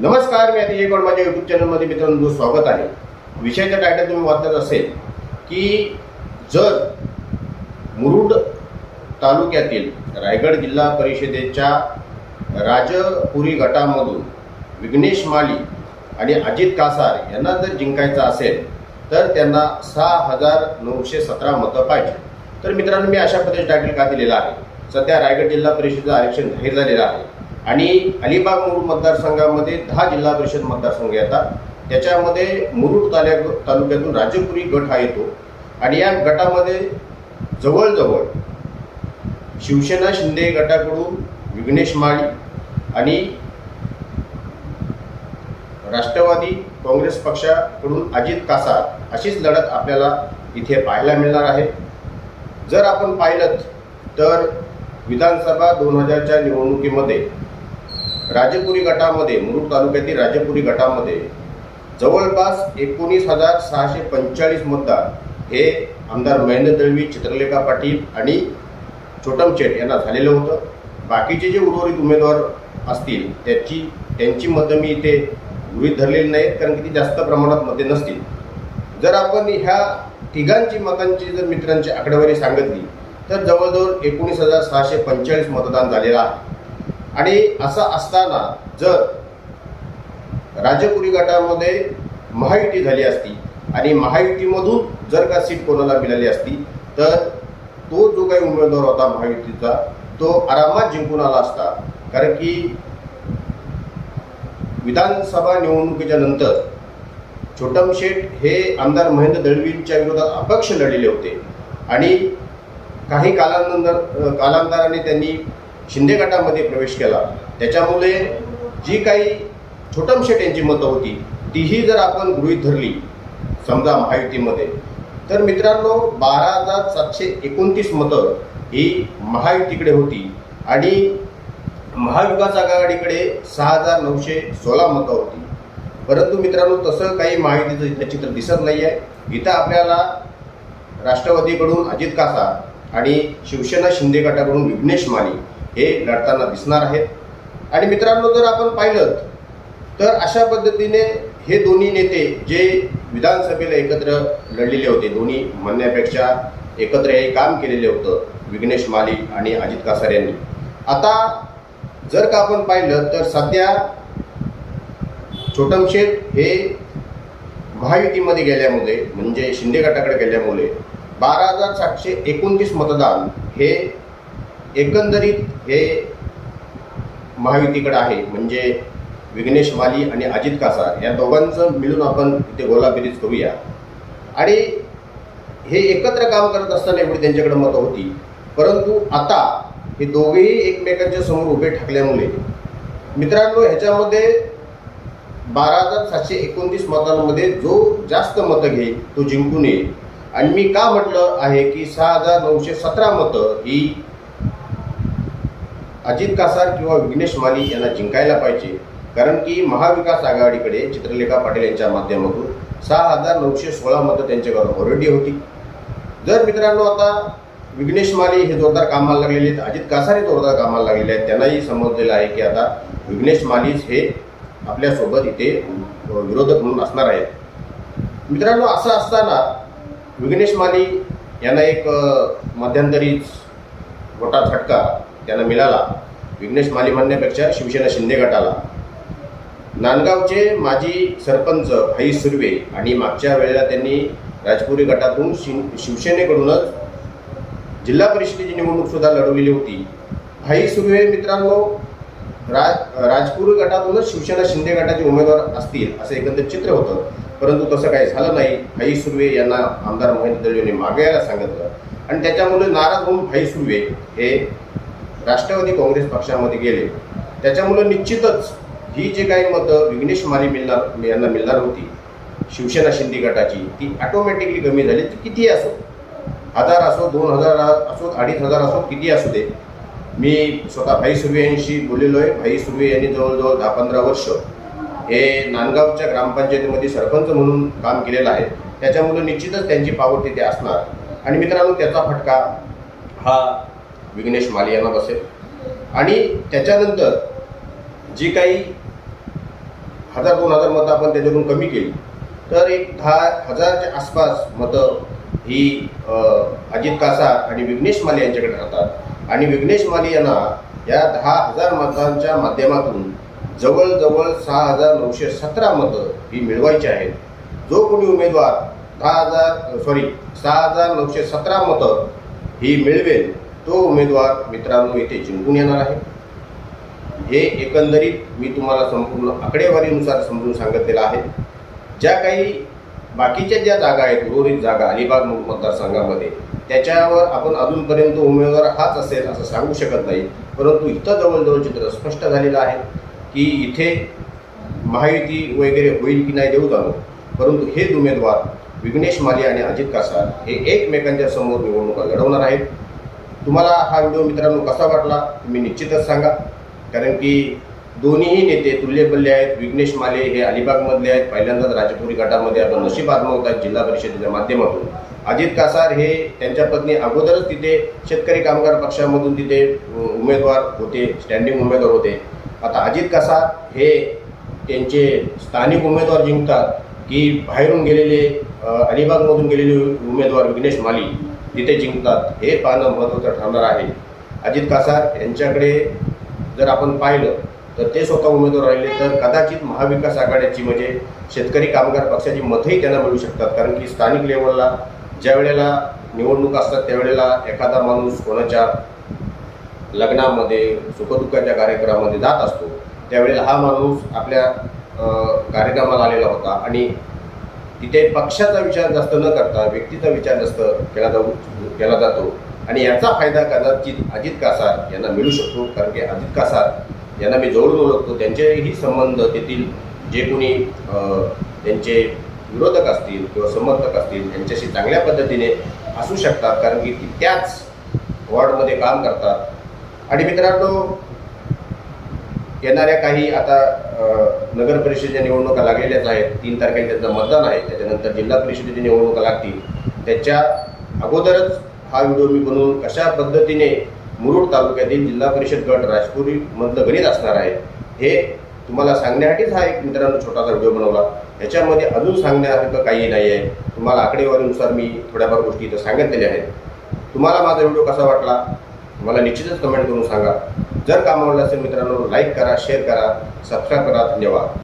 नमस्कार मी अतिशय गौड माझ्या युट्यूब चॅनलमध्ये मित्रांनो स्वागत आहे. विषयाच्या टायटल तुम्ही वाचत असेल की जर मुरुड तालुक्यातील रायगड जिल्हा परिषदेच्या राजपुरी गटामधून विघ्नेश माली आणि अजित कासार यांना जर जिंकायचं असेल तर त्यांना सहा हजार नऊशे सतरा मतं पाहिजे. तर मित्रांनो मी अशा पद्धतीचे टायटल का दिलेलं आहे? सध्या रायगड जिल्हा परिषदेचं आरक्षण जाहीर झालेलं आहे. आणि अलिबाग मुरुड मतदारसंघामध्ये दहा जिल्हा परिषद मतदारसंघ येतात. त्याच्यामध्ये मुरुड ताल्या तालुक्यातून राजपुरी गट हा येतो. आणि या गटामध्ये जवळजवळ शिवसेना शिंदे गटाकडून विघ्नेश माळी आणि राष्ट्रवादी काँग्रेस पक्षाकडून अजित कासार अशीच लढत आपल्याला इथे पाहायला मिळणार आहे. जर आपण पाहिलं तर विधानसभा दोन हजारच्या निवडणुकीमध्ये राजपुरी गटामध्ये मुरुड तालुक्यातील राजपुरी गटामध्ये जवळपास एकोणीस हजार सहाशे पंचेचाळीस मतदार हे आमदार महेंद्र दळवी चित्रलेखा पाटील आणि छोटम शेठ यांना झालेलं होतं. बाकीचे जे उर्वरित उमेदवार असतील त्याची त्यांची मतं मी इथे गृहित धरलेली नाहीत कारण की ती जास्त प्रमाणात मते नसतील. जर आपण ह्या तिघांची मतांची जर मित्रांची आकडेवारी सांगितली तर जवळजवळ एकोणीस हजार सहाशे पंचेचाळीस मतदान झालेलं आहे. आणि असं असताना जर राजपुरी गटामध्ये महायुती झाली असती आणि महायुतीमधून जर का सीट कोणाला मिळाली असती तर तो जो काही उमेदवार होता महायुतीचा तो आरामात जिंकून आला असता. कारण की विधानसभा निवडणुकीच्या नंतर छोटम शेठ हे आमदार महेंद्र दळवींच्या विरोधात अपक्ष लढलेले होते. आणि काही कालानंतर कालांतराने त्यांनी शिंदे गटामध्ये प्रवेश केला. त्याच्यामुळे जी काही छोटम शेट यांची मतं होती तीही जर आपण गृहीत धरली समजा महायुतीमध्ये तर मित्रांनो बारा हजार सातशे एकोणतीस मतं ही महायुतीकडे होती आणि महाविकास आघाडीकडे सहा हजार नऊशे सोळा मतं होती. परंतु मित्रांनो तसं काही माहितीचं इथलं चित्र दिसत नाही आहे इथं आपल्याला राष्ट्रवादीकडून अजित कासा आणि शिवसेना शिंदे गटाकडून विघ्नेश माने हे लढताना दिसणार आहेत. आणि मित्रांनो जर आपण पाहिलं तर अशा पद्धतीने हे दोन्ही नेते जे विधानसभेला एकत्र लढलेले होते दोन्ही म्हणण्यापेक्षा एकत्र हे काम केलेले होतं विघ्नेश माली आणि अजित कासार यांनी. आता जर का आपण पाहिलं तर सध्या छोटमशेठ हे महायुतीमध्ये गेल्यामुळे म्हणजे शिंदे गटाकडे गेल्यामुळे बारा हजार सातशे एकोणतीस मतदान हे एकंदरीत हे महायुतीकडे आहे म्हणजे विघ्नेश माली आणि अजित कासार या दोघांचं मिळून आपण इथे गोलाबेरीज करूया. आणि हे एकत्र काम करत असताना एवढी त्यांच्याकडे मतं होती परंतु आता हे दोघेही एकमेकांच्या समोर उभे ठाकल्यामुळे मित्रांनो ह्याच्यामध्ये बारा हजार सातशे एकोणतीस मतांमध्ये जो जास्त मतं घेईल तो जिंकून येईल. आणि मी का म्हटलं आहे की सहा हजार नऊशे सतरा मतं ही अजित कासार किंवा विघ्नेश माली यांना जिंकायला पाहिजे. कारण की महाविकास आघाडीकडे चित्रलेखा पाटील यांच्या माध्यमातून सहा हजार नऊशे सोळा मतं त्यांच्याकडे ऑलरेडी होती. जर मित्रांनो आता विघ्नेश माली हे जोरदार कामाला लागलेले आहेत अजित कासार हे जोरदार कामाला लागलेले आहेत त्यांनाही समजलेलं आहे की आता विघ्नेश मालीच हे आपल्यासोबत इथे विरोधक म्हणून असणार आहेत. मित्रांनो असं असताना विघ्नेश माली यांना एक मध्यंतरीच मोठा झटका त्यांना मिळाला. विघ्नेश माली म्हणण्यापेक्षा शिवसेना शिंदे गटाला. नांदगावचे माजी सरपंच भाई सुर्वे आणि मागच्या वेळेला त्यांनी राजपुरी गटातून शिव शिवसेनेकडूनच जिल्हा परिषदेची निवडणूक सुद्धा लढवलेली होती. भाई सुर्वे मित्रांनो राज राजपूर गटातूनच शिवसेना शिंदे गटाचे उमेदवार असतील असं एकंदर चित्र होतं. परंतु तसं काही झालं नाही. भाई सुर्वे यांना आमदार महेंद्र दळवीने मागे यायला सांगितलं. आणि त्याच्यामुळे नाराज होऊन भाई सुर्वे हे राष्ट्रवादी काँग्रेस पक्षामध्ये गेले. त्याच्यामुळं निश्चितच ही जी काही मतं विघ्नेश माली मिळणार यांना मिळणार होती शिवसेना शिंदे गटाची ती ऑटोमॅटिकली कमी झाली. ती किती असो हजार असो दोन हजार असो अडीच हजार असो किती असू दे. मी स्वतः भाई सुर्वे यांशी बोललेलो आहे. भाई सुर्वे यांनी जवळजवळ दहा पंधरा वर्ष हे नांदगावच्या ग्रामपंचायतीमध्ये सरपंच म्हणून काम केलेलं आहे. त्याच्यामुळे निश्चितच त्यांची पावर तिथे असणार. आणि मित्रांनो त्याचा फटका हा विघ्नेश माली यांना बसेल. आणि त्याच्यानंतर जी काही हजार दोन हजार मतं आपण त्याच्यातून कमी केली तर एक दहा हजारच्या आसपास मतं ही अजित कासा आणि विघ्नेश माली यांच्याकडे राहतात. आणि विघ्नेश माली यांना या दहा हजार मतांच्या माध्यमातून जवळजवळ सहा हजार नऊशे सतरा मतं ही मिळवायची आहेत. जो कोणी उमेदवार दहा हजार सॉरी सहा हजार नऊशे सतरा मतं ही मिळवेल तो उमेदवार मित्रांनो इथे जिंकून येणार आहे. हे एकंदरीत मी तुम्हाला संपूर्ण आकडेवारीनुसार समजून सांगितलेलं आहे. ज्या काही बाकीच्या ज्या जागा आहेत उर्वरित जागा अलिबाग मतदारसंघामध्ये त्याच्यावर आपण अजूनपर्यंत उमेदवार हाच असेल असं सांगू शकत नाही. परंतु इथं जवळजवळ चित्र स्पष्ट झालेलं आहे की इथे महायुती वगैरे होईल की नाही देऊ जाणू. परंतु हेच उमेदवार विघ्नेश माली आणि अजित कासार हे एकमेकांच्या समोर निवडणुका लढवणार आहेत. तुम्हाला हा व्हिडिओ मित्रांनो कसा वाटला तुम्ही निश्चितच सांगा. कारण की दोन्हीही नेते तुल्यबल्ले आहेत विघ्नेश माले हे अलिबागमधले आहेत. पहिल्यांदाच राजपुरी गटामध्ये आपण नशीब आजमावत आहेत जिल्हा परिषदेच्या माध्यमातून. अजित कासार हे त्यांच्या पत्नी अगोदरच तिथे शेतकरी कामगार पक्षामधून तिथे उमेदवार होते स्टँडिंग उमेदवार होते. आता अजित कासार हे त्यांचे स्थानिक उमेदवार जिंकतात. की बाहेरून गेलेले अलिबागमधून गेलेले उमेदवार विघ्नेश माली तिथे जिंकतात हे पाहणं महत्त्वाचं ठरणार आहे. अजित कासार यांच्याकडे जर आपण पाहिलं तर ते स्वतः उमेदवार राहिले तर कदाचित महाविकास आघाड्याची म्हणजे शेतकरी कामगार पक्षाची मतंही त्यांना मिळू शकतात. कारण की स्थानिक लेवलला ज्या वेळेला निवडणूक असतात त्यावेळेला एखादा माणूस कोणाच्या लग्नामध्ये सुखदुःखाच्या कार्यक्रमामध्ये जात असतो त्यावेळेला हा माणूस आपल्या कार्यक्रमाला आलेला होता. आणि तिथे पक्षाचा विचार जास्त न करता व्यक्तीचा विचार जास्त केला जाऊ केला जातो. आणि याचा फायदा कदाचित अजित कासार यांना मिळू शकतो. कारण की अजित कासार यांना मी जवळून ओळखतो. त्यांचेही संबंध तेथील जे कोणी त्यांचे विरोधक असतील किंवा समर्थक असतील यांच्याशी चांगल्या पद्धतीने असू शकतात. कारण की ती त्याच वॉर्डमध्ये काम करतात. आणि मित्रांनो येणाऱ्या काही आता नगर परिषदेच्या निवडणुका लागलेल्याच आहेत. तीन तारखेला त्यांचं मतदान आहे. त्याच्यानंतर जिल्हा परिषदेच्या निवडणुका लागतील. त्याच्या अगोदरच हा व्हिडिओ मी बनवून कशा पद्धतीने मुरुड तालुक्यातील जिल्हा परिषद गट राजपुरीमधलं गणित असणार आहे हे तुम्हाला सांगण्यासाठीच हा एक मित्रांनो छोटासा व्हिडिओ बनवला. ह्याच्यामध्ये अजून सांगण्यासारखं काही नाही आहे तुम्हाला आकडेवारीनुसार मी थोड्याफार गोष्टी इथं सांगितलेल्या आहेत. तुम्हाला माझा व्हिडिओ कसा वाटला? मला निश्चितच कमेंट करून सांगा. जर काम आवडलं असेल मित्रांनो लाईक करा शेअर करा सबस्क्राईब करा. धन्यवाद.